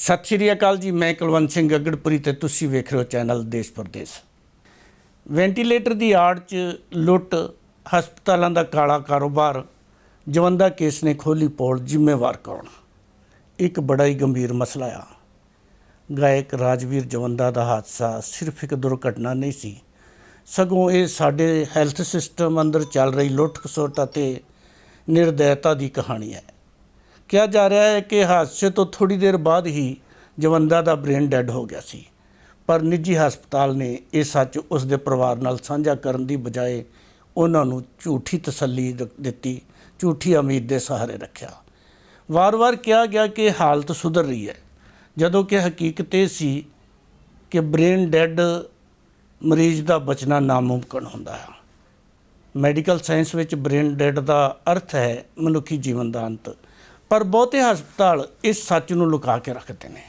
ਸਤਿ ਸ਼੍ਰੀ ਅਕਾਲ ਜੀ, ਮੈਂ ਕੁਲਵੰਤ ਸਿੰਘ ਗੱਗੜਪੁਰੀ ਤੇ ਤੁਸੀਂ ਵੇਖ ਰਹੇ ਹੋ ਚੈਨਲ ਦੇਸ਼ ਪ੍ਰਦੇਸ਼। ਵੈਂਟੀਲੇਟਰ ਦੀ ਆੜ 'ਚ ਲੁੱਟ, ਹਸਪਤਾਲਾਂ ਦਾ ਕਾਲਾ ਕਾਰੋਬਾਰ, ਜਵੰਦਾ ਕੇਸ ਨੇ ਖੋਲੀ ਪੋਲ, ਜ਼ਿੰਮੇਵਾਰ ਕੌਣ? ਇੱਕ ਬੜਾ ਹੀ ਗੰਭੀਰ ਮਸਲਾ ਆ। ਗਾਇਕ ਰਾਜਵੀਰ ਜਵੰਦਾ ਦਾ ਹਾਦਸਾ ਸਿਰਫ ਇੱਕ ਦੁਰਘਟਨਾ ਨਹੀਂ ਸੀ। ਸਗੋਂ ਇਹ ਸਾਡੇ ਹੈਲਥ ਸਿਸਟਮ ਅੰਦਰ ਚੱਲ ਰਹੀ ਲੁੱਟ ਖਸੁੱਟ ਅਤੇ ਨਿਰਦੈਤਾ ਦੀ ਕਹਾਣੀ ਹੈ। ਕਿਹਾ ਜਾ ਰਿਹਾ ਹੈ ਕਿ ਹਾਦਸੇ ਤੋਂ ਥੋੜੀ ਦੇਰ ਬਾਅਦ ਹੀ ਜਵੰਦਾ ਦਾ ਬ੍ਰੇਨ ਡੈੱਡ ਹੋ ਗਿਆ ਸੀ। ਪਰ ਨਿੱਜੀ ਹਸਪਤਾਲ ਨੇ ਇਹ ਸੱਚ ਉਸ ਦੇ ਪਰਿਵਾਰ ਨਾਲ ਸਾਂਝਾ ਕਰਨ ਦੀ ਬਜਾਏ ਉਹਨਾਂ ਨੂੰ ਝੂਠੀ ਤਸੱਲੀ ਦਿੱਤੀ, ਝੂਠੀ ਉਮੀਦ ਦੇ ਸਹਾਰੇ ਰੱਖਿਆ। ਵਾਰ-ਵਾਰ ਕਿਹਾ ਗਿਆ ਕਿ ਹਾਲਤ ਸੁਧਰ ਰਹੀ ਹੈ। ਜਦੋਂ ਕਿ ਹਕੀਕਤ ਇਹ ਸੀ ਕਿ ਬ੍ਰੇਨ ਡੈੱਡ ਮਰੀਜ਼ ਦਾ ਬਚਣਾ ਨਾਮੁਮਕਨ ਹੁੰਦਾ ਹੈ। ਮੈਡੀਕਲ ਸਾਇੰਸ ਵਿੱਚ ਬ੍ਰੇਨ ਡੈੱਡ ਦਾ ਅਰਥ ਹੈ ਮਨੁੱਖੀ ਜੀਵਨ ਦਾ ਅੰਤ। ਪਰ ਬਹੁਤੇ ਹਸਪਤਾਲ ਇਸ ਸੱਚ ਨੂੰ ਲੁਕਾ ਕੇ ਰੱਖਦੇ ਨੇ।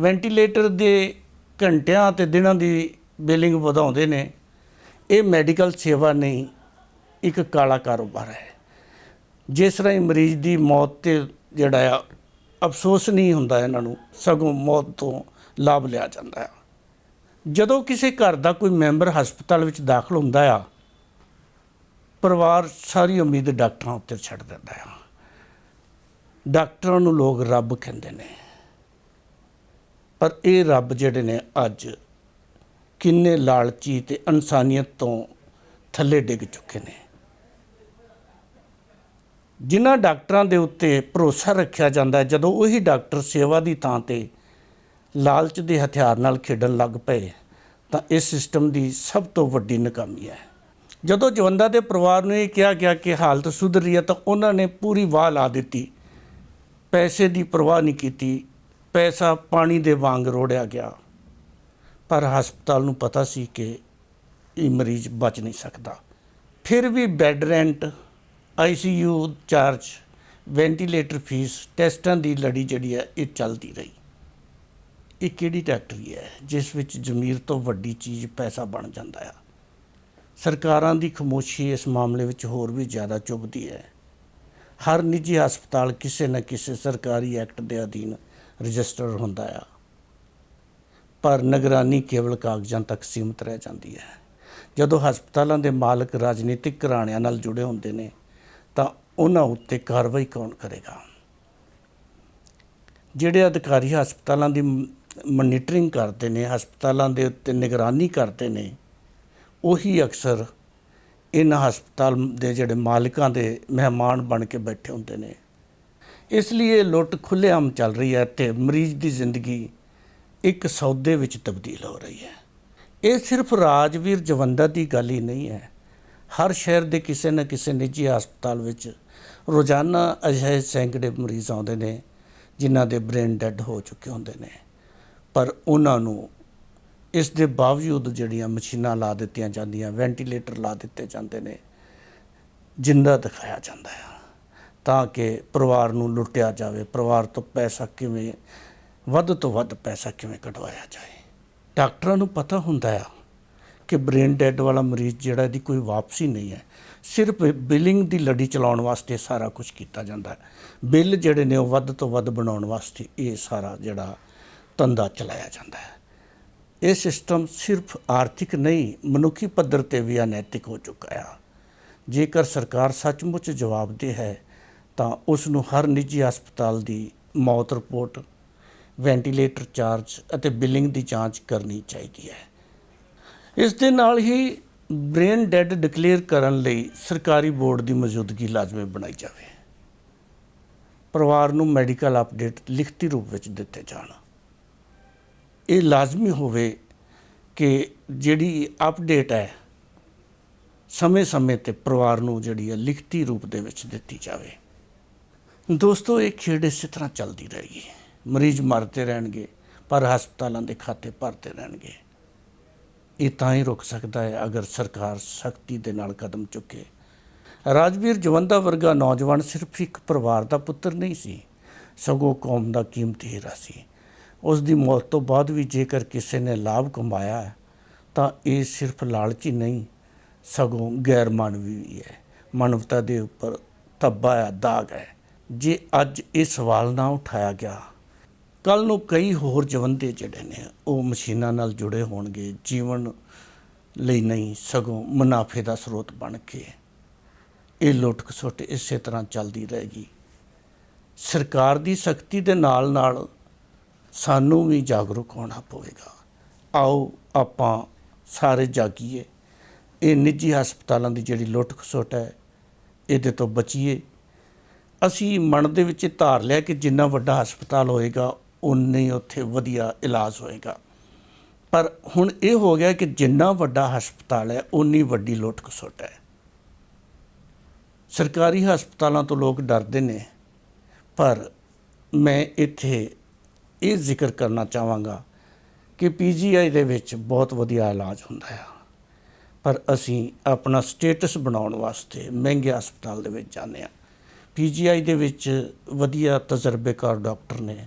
ਵੈਂਟੀਲੇਟਰ ਦੇ ਘੰਟਿਆਂ ਤੇ ਦਿਨਾਂ ਦੀ ਬਿਲਿੰਗ ਵਧਾਉਂਦੇ ਨੇ। ਇਹ ਮੈਡੀਕਲ ਸੇਵਾ ਨਹੀਂ, ਇੱਕ ਕਾਲਾ ਕਾਰੋਬਾਰ ਹੈ। ਜਿਸ ਰਾਹੀਂ ਮਰੀਜ਼ ਦੀ ਮੌਤ ਤੇ ਜਿਹੜਾ ਆ, ਅਫਸੋਸ ਨਹੀਂ ਹੁੰਦਾ ਇਹਨਾਂ ਨੂੰ, ਸਗੋਂ ਮੌਤ ਤੋਂ ਲਾਭ ਲਿਆ ਜਾਂਦਾ ਹੈ ਜਦੋਂ ਕਿਸੇ ਘਰ ਦਾ ਕੋਈ ਮੈਂਬਰ ਹਸਪਤਾਲ ਵਿੱਚ ਦਾਖਲ ਹੁੰਦਾ ਆ, ਪਰਿਵਾਰ ਸਾਰੀ ਉਮੀਦ ਡਾਕਟਰਾਂ ਉੱਤੇ ਛੱਡ ਦਿੰਦਾ ਆ। ਡਾਕਟਰਾਂ ਨੂੰ ਲੋਕ ਰੱਬ ਕਹਿੰਦੇ ਨੇ। ਪਰ ਇਹ ਰੱਬ ਜਿਹੜੇ ਨੇ ਅੱਜ ਕਿੰਨੇ ਲਾਲਚੀ ਤੇ ਇਨਸਾਨੀਅਤ ਤੋਂ ਥੱਲੇ ਡਿੱਗ ਚੁੱਕੇ ਨੇ। ਜਿਨ੍ਹਾਂ ਡਾਕਟਰਾਂ ਦੇ ਉੱਤੇ ਭਰੋਸਾ ਰੱਖਿਆ ਜਾਂਦਾ ਜਦੋਂ ਉਹੀ ਡਾਕਟਰ ਸੇਵਾ ਦੀ ਥਾਂ ਤੇ ਲਾਲਚ ਦੇ ਹਥਿਆਰ ਨਾਲ ਖੇਡਣ ਲੱਗ ਪਏ, ਤਾਂ ਇਸ ਸਿਸਟਮ ਦੀ ਸਭ ਤੋਂ ਵੱਡੀ ਨਾਕਾਮੀ ਹੈ। ਜਦੋਂ ਜਵੰਦਾ ਦੇ ਪਰਿਵਾਰ ਨੂੰ ਇਹ ਕਿਹਾ ਗਿਆ ਕਿ ਹਾਲਤ ਸੁਧਰ ਰਹੀ ਹੈ, ਤਾਂ ਉਹਨਾਂ ਨੇ ਪੂਰੀ ਵਾਹ ਲਾ ਦਿੱਤੀ। ਪੈਸੇ ਦੀ ਪਰਵਾਹ ਨਹੀਂ ਕੀਤੀ। ਪੈਸਾ ਪਾਣੀ ਦੇ ਵਾਂਗ ਰੋੜਿਆ ਗਿਆ। ਪਰ ਹਸਪਤਾਲ ਨੂੰ ਪਤਾ ਸੀ ਕਿ ਇਹ ਮਰੀਜ਼ ਬਚ ਨਹੀਂ ਸਕਦਾ। ਫਿਰ ਵੀ bed rent ICU charge, ventilator fee, ਟੈਸਟਾਂ ਦੀ ਲੜੀ ਜਿਹੜੀ ਹੈ, ਇਹ ਚੱਲਦੀ ਰਹੀ। ਇਹ ਕਿਹੜੀ ਫੈਕਟਰੀ ਹੈ, ਜਿਸ ਵਿੱਚ ਜ਼ਮੀਰ ਤੋਂ ਵੱਡੀ ਚੀਜ਼ ਪੈਸਾ ਬਣ ਜਾਂਦਾ ਆ ਸਰਕਾਰਾਂ ਦੀ ਖਮੋਸ਼ੀ ਇਸ ਮਾਮਲੇ ਵਿੱਚ ਹੋਰ ਵੀ ਜ਼ਿਆਦਾ ਚੁਭਦੀ ਹੈ। ਹਰ ਨਿੱਜੀ ਹਸਪਤਾਲ ਕਿਸੇ ਨਾ ਕਿਸੇ ਸਰਕਾਰੀ ਐਕਟ ਦੇ ਅਧੀਨ ਰਜਿਸਟਰ ਹੁੰਦਾ ਆ। ਪਰ ਨਿਗਰਾਨੀ ਕੇਵਲ ਕਾਗਜ਼ਾਂ ਤੱਕ ਸੀਮਤ ਰਹਿ ਜਾਂਦੀ ਹੈ। ਜਦੋਂ ਹਸਪਤਾਲਾਂ ਦੇ ਮਾਲਕ ਰਾਜਨੀਤਿਕ ਘਰਾਣਿਆਂ ਨਾਲ ਜੁੜੇ ਹੁੰਦੇ ਨੇ, ਤਾਂ ਉਹਨਾਂ ਉੱਤੇ ਕਾਰਵਾਈ ਕੌਣ ਕਰੇਗਾ? ਜਿਹੜੇ ਅਧਿਕਾਰੀ ਹਸਪਤਾਲਾਂ ਦੀ ਮੋਨੀਟਰਿੰਗ ਕਰਦੇ ਨੇ, ਹਸਪਤਾਲਾਂ ਦੇ ਉੱਤੇ ਨਿਗਰਾਨੀ ਕਰਦੇ ਨੇ, ਉਹੀ ਅਕਸਰ ਇਹਨਾਂ ਹਸਪਤਾਲ ਦੇ ਜਿਹੜੇ ਮਾਲਕਾਂ ਦੇ ਮਹਿਮਾਨ ਬਣ ਕੇ ਬੈਠੇ ਹੁੰਦੇ ਨੇ। ਇਸ ਲਈ ਇਹ ਲੁੱਟ ਖੁੱਲ੍ਹੇਆਮ ਚੱਲ ਰਹੀ ਹੈ ਤੇ ਮਰੀਜ਼ ਦੀ ਜ਼ਿੰਦਗੀ ਇੱਕ ਸੌਦੇ ਵਿੱਚ ਤਬਦੀਲ ਹੋ ਰਹੀ ਹੈ। ਇਹ ਸਿਰਫ ਰਾਜਵੀਰ ਜਵੰਦਾ ਦੀ ਗੱਲ ਹੀ ਨਹੀਂ ਹੈ। ਹਰ ਸ਼ਹਿਰ ਦੇ ਕਿਸੇ ਨਾ ਕਿਸੇ ਨਿੱਜੀ ਹਸਪਤਾਲ ਵਿੱਚ ਰੋਜ਼ਾਨਾ ਅਜਿਹੇ ਸੈਂਕੜੇ ਮਰੀਜ਼ ਆਉਂਦੇ ਨੇ, ਜਿਨ੍ਹਾਂ ਦੇ ਬ੍ਰੇਨ ਡੈੱਡ ਹੋ ਚੁੱਕੇ ਹੁੰਦੇ ਨੇ। ਪਰ ਉਹਨਾਂ ਨੂੰ ਇਸ ਦੇ ਬਾਵਜੂਦ ਜਿਹੜੀਆਂ ਮਸ਼ੀਨਾਂ ਲਾ ਦਿੱਤੀਆਂ ਜਾਂਦੀਆਂ, ਵੈਂਟੀਲੇਟਰ ਲਾ ਦਿੱਤੇ ਜਾਂਦੇ ਨੇ, ਜਿੰਦਾ ਦਿਖਾਇਆ ਜਾਂਦਾ ਹੈ ਤਾਂ ਕਿ ਪਰਿਵਾਰ ਨੂੰ ਲੁੱਟਿਆ ਜਾਵੇ। ਪਰਿਵਾਰ ਤੋਂ ਪੈਸਾ ਕਿਵੇਂ, ਵੱਧ ਤੋਂ ਵੱਧ ਪੈਸਾ ਕਿਵੇਂ ਕਢਵਾਇਆ ਜਾਏ? ਡਾਕਟਰਾਂ ਨੂੰ ਪਤਾ ਹੁੰਦਾ ਆ ਕਿ ਬ੍ਰੇਨ ਡੈਡ ਵਾਲਾ ਮਰੀਜ਼ ਜਿਹੜਾ ਇਹਦੀ ਕੋਈ ਵਾਪਸੀ ਨਹੀਂ ਹੈ। ਸਿਰਫ ਬਿਲਿੰਗ ਦੀ ਲੜੀ ਚਲਾਉਣ ਵਾਸਤੇ ਸਾਰਾ ਕੁਝ ਕੀਤਾ ਜਾਂਦਾ ਹੈ। ਬਿੱਲ ਜਿਹੜੇ ਨੇ ਉਹ ਵੱਧ ਤੋਂ ਵੱਧ ਬਣਾਉਣ ਵਾਸਤੇ ਇਹ ਸਾਰਾ ਜਿਹੜਾ ਧੰਦਾ ਚਲਾਇਆ ਜਾਂਦਾ ਹੈ। ਇਹ ਸਿਸਟਮ ਸਿਰਫ ਆਰਥਿਕ ਨਹੀਂ, ਮਨੁੱਖੀ ਪੱਧਰ ਤੇ ਵੀ ਅਨੈਤਿਕ ਹੋ ਚੁੱਕਾ ਆ। ਜੇਕਰ ਸਰਕਾਰ ਸੱਚਮੁੱਚ ਜਵਾਬਦੇਹ ਹੈ, ਤਾਂ ਉਸ ਨੂੰ ਹਰ ਨਿੱਜੀ ਹਸਪਤਾਲ ਦੀ ਮੌਤ ਰਿਪੋਰਟ, ਵੈਂਟੀਲੇਟਰ ਚਾਰਜ ਅਤੇ ਬਿਲਿੰਗ ਦੀ ਜਾਂਚ ਕਰਨੀ ਚਾਹੀਦੀ ਹੈ। ਇਸ ਦੇ ਨਾਲ ਹੀ ਬ੍ਰੇਨ ਡੈਡ ਡਿਕਲੇਅਰ ਕਰਨ ਲਈ ਸਰਕਾਰੀ ਬੋਰਡ ਦੀ ਮੌਜੂਦਗੀ ਲਾਜ਼ਮੀ ਬਣਾਈ ਜਾਵੇ। ਪਰਿਵਾਰ ਨੂੰ ਮੈਡੀਕਲ ਅਪਡੇਟ ਲਿਖਤੀ ਰੂਪ ਵਿੱਚ ਦਿੱਤੇ ਜਾਣ। ਇਹ ਲਾਜ਼ਮੀ ਹੋਵੇ ਕਿ ਜਿਹੜੀ ਅਪਡੇਟ ਹੈ ਸਮੇਂ-ਸਮੇਂ ਤੇ ਪਰਿਵਾਰ ਨੂੰ ਜਿਹੜੀ ਹੈ ਲਿਖਤੀ ਰੂਪ ਦੇ ਵਿੱਚ ਦਿੱਤੀ ਜਾਵੇ। ਦੋਸਤੋ, ਇਹ ਖੇਡ ਇਸੇ ਤਰ੍ਹਾਂ ਚੱਲਦੀ ਰਹੇਗੀ। ਮਰੀਜ਼ ਮਰਦੇ ਰਹਿਣਗੇ, ਪਰ ਹਸਪਤਾਲਾਂ ਦੇ ਖਾਤੇ ਭਰਦੇ ਰਹਿਣਗੇ। ਇਹ ਤਾਂ ਹੀ ਰੁਕ ਸਕਦਾ ਹੈ ਅਗਰ ਸਰਕਾਰ ਸਖਤੀ ਦੇ ਨਾਲ ਕਦਮ ਚੁੱਕੇ। ਰਾਜਵੀਰ ਜਵੰਦਾ ਵਰਗਾ ਨੌਜਵਾਨ ਸਿਰਫ ਇੱਕ ਪਰਿਵਾਰ ਦਾ ਪੁੱਤਰ ਨਹੀਂ ਸੀ, ਸਗੋਂ ਕੌਮ ਦਾ ਕੀਮਤੀ ਹੀਰਾ ਸੀ। ਉਸ ਦੀ ਮੌਤ ਤੋਂ ਬਾਅਦ ਵੀ ਜੇਕਰ ਕਿਸੇ ਨੇ ਲਾਭ ਕਮਾਇਆ ਤਾਂ ਇਹ ਸਿਰਫ ਲਾਲਚੀ ਨਹੀਂ, ਸਗੋਂ ਗੈਰ ਮਾਨਵੀ ਵੀ ਹੈ। ਮਾਨਵਤਾ ਦੇ ਉੱਪਰ ਧੱਬਾ ਹੈ, ਦਾਗ ਹੈ। ਜੇ ਅੱਜ ਇਹ ਸਵਾਲ ਨਾ ਉਠਾਇਆ ਗਿਆ ਕੱਲ ਨੂੰ ਕਈ ਹੋਰ ਜਵੰਦੇ ਜਿਹੜੇ ਨੇ, ਉਹ ਮਸ਼ੀਨਾਂ ਨਾਲ ਜੁੜੇ ਹੋਣਗੇ, ਜੀਵਨ ਲਈ ਨਹੀਂ, ਸਗੋਂ ਮੁਨਾਫੇ ਦਾ ਸਰੋਤ ਬਣ ਕੇ। ਇਹ ਲੁੱਟ ਖਸੁੱਟ ਇਸੇ ਤਰ੍ਹਾਂ ਚੱਲਦੀ ਰਹੇਗੀ। ਸਰਕਾਰ ਦੀ ਸਖਤੀ ਦੇ ਨਾਲ ਨਾਲ ਸਾਨੂੰ ਵੀ ਜਾਗਰੂਕ ਹੋਣਾ ਪਵੇਗਾ। ਆਓ ਆਪਾਂ ਸਾਰੇ ਜਾਗੀਏ। ਇਹ ਨਿੱਜੀ ਹਸਪਤਾਲਾਂ ਦੀ ਜਿਹੜੀ ਲੁੱਟ ਖਸੁੱਟ ਹੈ, ਇਹਦੇ ਤੋਂ ਬਚੀਏ। ਅਸੀਂ ਮਨ ਦੇ ਵਿੱਚ ਧਾਰ ਲਿਆ ਕਿ ਜਿੰਨਾ ਵੱਡਾ ਹਸਪਤਾਲ ਹੋਏਗਾ ਉਨੇ ਉੱਥੇ ਵਧੀਆ ਇਲਾਜ ਹੋਏਗਾ। ਪਰ ਹੁਣ ਇਹ ਹੋ ਗਿਆ ਕਿ ਜਿੰਨਾ ਵੱਡਾ ਹਸਪਤਾਲ ਹੈ ਉਨੀ ਵੱਡੀ ਲੁੱਟ ਖਸੁੱਟ ਹੈ। ਸਰਕਾਰੀ ਹਸਪਤਾਲਾਂ ਤੋਂ ਲੋਕ ਡਰਦੇ ਨੇ, ਪਰ ਮੈਂ ਇੱਥੇ ਇਹ ਜ਼ਿਕਰ ਕਰਨਾ ਚਾਹਾਂਗਾ ਕਿ ਪੀਜੀਆਈ ਦੇ ਵਿੱਚ ਬਹੁਤ ਵਧੀਆ ਇਲਾਜ ਹੁੰਦਾ ਹੈ ਪਰ ਅਸੀਂ ਆਪਣਾ ਸਟੇਟਸ ਬਣਾਉਣ ਵਾਸਤੇ ਮਹਿੰਗੇ ਹਸਪਤਾਲ ਦੇ ਵਿੱਚ ਜਾਂਦੇ ਹਾਂ ਪੀਜੀਆਈ ਦੇ ਵਿੱਚ ਵਧੀਆ ਤਜਰਬੇਕਾਰ ਡਾਕਟਰ ਨੇ।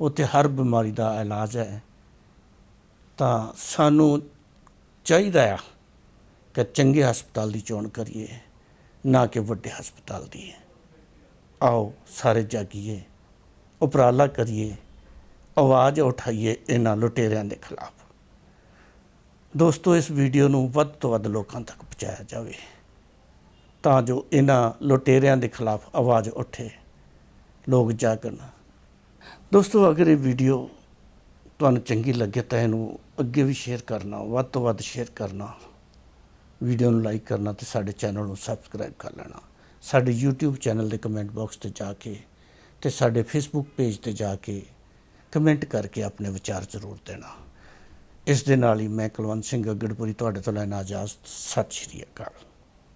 ਉੱਥੇ ਹਰ ਬਿਮਾਰੀ ਦਾ ਇਲਾਜ ਹੈ। ਤਾਂ ਸਾਨੂੰ ਚਾਹੀਦਾ ਆ ਕਿ ਚੰਗੇ ਹਸਪਤਾਲ ਦੀ ਚੋਣ ਕਰੀਏ, ਨਾ ਕਿ ਵੱਡੇ ਹਸਪਤਾਲ ਦੀ। ਆਓ ਸਾਰੇ ਜਾਗੀਏ, ਉਪਰਾਲਾ ਕਰੀਏ। ਆਵਾਜ਼ ਉਠਾਈਏ ਇਹਨਾਂ ਲੁਟੇਰਿਆਂ ਦੇ ਖਿਲਾਫ। ਦੋਸਤੋ, ਇਸ ਵੀਡੀਓ ਨੂੰ ਵੱਧ ਤੋਂ ਵੱਧ ਲੋਕਾਂ ਤੱਕ ਪਹੁੰਚਾਇਆ ਜਾਵੇ ਤਾਂ ਜੋ ਇਹਨਾਂ ਲੁਟੇਰਿਆਂ ਦੇ ਖਿਲਾਫ ਆਵਾਜ਼ ਉੱਠੇ, ਲੋਕ ਜਾਗਣ। ਦੋਸਤੋ, ਅਗਰ ਇਹ ਵੀਡੀਓ ਤੁਹਾਨੂੰ ਚੰਗੀ ਲੱਗੇ ਤਾਂ ਇਹਨੂੰ ਅੱਗੇ ਵੀ ਸ਼ੇਅਰ ਕਰਨਾ, ਵੱਧ ਤੋਂ ਵੱਧ ਸ਼ੇਅਰ ਕਰਨਾ। ਵੀਡੀਓ ਨੂੰ ਲਾਈਕ ਕਰਨਾ ਤੇ ਸਾਡੇ ਚੈਨਲ ਨੂੰ ਸਬਸਕ੍ਰਾਈਬ ਕਰ ਲੈਣਾ। ਸਾਡੇ YouTube ਚੈਨਲ ਦੇ ਕਮੈਂਟ ਬਾਕਸ ਤੇ ਜਾ ਕੇ ਤੇ ਸਾਡੇ Facebook ਪੇਜ ਤੇ ਜਾ ਕੇ ਕਮੈਂਟ ਕਰਕੇ ਆਪਣੇ ਵਿਚਾਰ ਜ਼ਰੂਰ ਦੇਣਾ। ਇਸ ਦੇ ਨਾਲ ਹੀ ਮੈਂ ਕੁਲਵੰਤ ਸਿੰਘ ਅਗੜਪੁਰੀ ਤੁਹਾਡੇ ਤੋਂ ਲੈਣਾ ਇਜਾਜ਼ਤ। ਸਤਿ ਸ਼੍ਰੀ ਅਕਾਲ।